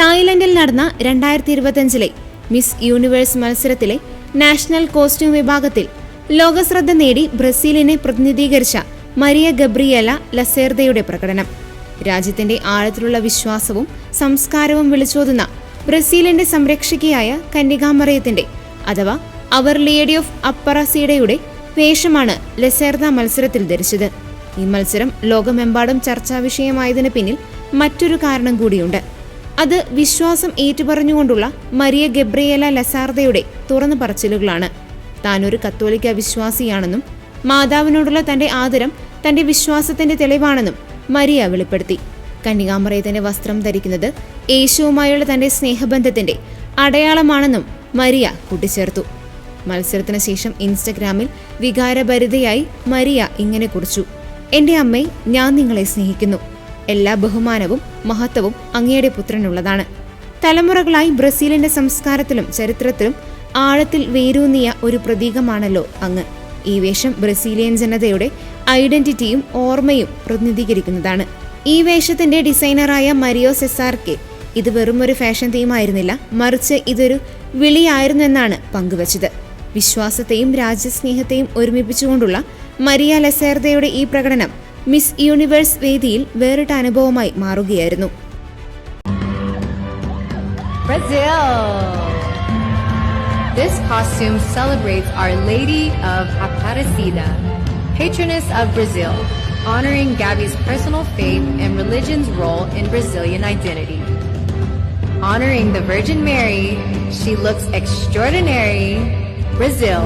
തായ്ലൻഡിൽ നടന്ന രണ്ടായിരത്തി ഇരുപത്തിയഞ്ചിലെ മിസ് യൂണിവേഴ്സ് മത്സരത്തിലെ നാഷണൽ കോസ്റ്റ്യൂം വിഭാഗത്തിൽ ലോകശ്രദ്ധ നേടി ബ്രസീലിനെ പ്രതിനിധീകരിച്ച മരിയ ഗബ്രിയേല ലസേർദയുടെ പ്രകടനം. രാജ്യത്തിന്റെ ആഴത്തിലുള്ള വിശ്വാസവും സംസ്കാരവും വിളിച്ചോതുന്ന ബ്രസീലിന്റെ സംരക്ഷകയായ കന്യകാമറയത്തിന്റെ അഥവാ അവർ ലേഡി ഓഫ് അപ്പറസീഡയുടെ വേഷമാണ് ലസേർദ മത്സരത്തിൽ ധരിച്ചത്. ഈ മത്സരം ലോകമെമ്പാടും ചർച്ചാ വിഷയമായതിനു പിന്നിൽ മറ്റൊരു കാരണം കൂടിയുണ്ട്. അത് വിശ്വാസം ഏറ്റുപറഞ്ഞുകൊണ്ടുള്ള മരിയ ഗബ്രിയേല ലസാർദയുടെ തുറന്നു പറച്ചിലുകളാണ്. താനൊരു കത്തോലിക്ക വിശ്വാസിയാണെന്നും മാതാവിനോടുള്ള തന്റെ ആദരം തന്റെ വിശ്വാസത്തിന്റെ തെളിവാണെന്നും മരിയ വെളിപ്പെടുത്തി. കന്യകാമറയത്തിന്റെ വസ്ത്രം ധരിക്കുന്നത് യേശുവുമായുള്ള തന്റെ സ്നേഹബന്ധത്തിന്റെ അടയാളമാണെന്നും മരിയ കൂട്ടിച്ചേർത്തു. മത്സരത്തിന് ശേഷം ഇൻസ്റ്റഗ്രാമിൽ വികാരഭരിതയായി മരിയ ഇങ്ങനെ കുറിച്ചു എന്റെ അമ്മേ ഞാൻ നിങ്ങളെ സ്നേഹിക്കുന്നു. എല്ലാ ബഹുമാനവും മഹത്വവും അങ്ങയുടെ പുത്രനുള്ളതാണ്. തലമുറകളായി ബ്രസീലിന്റെ സംസ്കാരത്തിലും ചരിത്രത്തിലും ആഴത്തിൽ വേരൂന്നിയ ഒരു പ്രതീകമാണല്ലോ അങ്ങ്. ഈ വേഷം ബ്രസീലിയൻ ജനതയുടെ ഐഡന്റിറ്റിയും ഓർമ്മയും പ്രതിനിധീകരിക്കുന്നതാണ്. ഈ വേഷത്തിന്റെ ഡിസൈനറായ മരിയോ സെസാർക്കെ ഇത് വെറും ഒരു ഫാഷൻ തീമായിരുന്നില്ല മറിച്ച് ഇതൊരു വിളിയായിരുന്നെന്നാണ് പങ്കുവച്ചത്. വിശ്വാസത്തെയും രാജ്യസ്നേഹത്തെയും ഒരുമിപ്പിച്ചുകൊണ്ടുള്ള മരിയ ലസേർദയുടെ ഈ പ്രകടനം മിസ് യൂണിവേഴ്സ് വേദിയിൽ വേറിട്ട അനുഭവമായി മാറുകയായിരുന്നു Brazil. This costume celebrates Our Lady of Aparecida, patroness of Brazil, honoring Gabby's personal faith and religion's role in Brazilian identity. Honoring the Virgin Mary, she looks extraordinary. Brazil,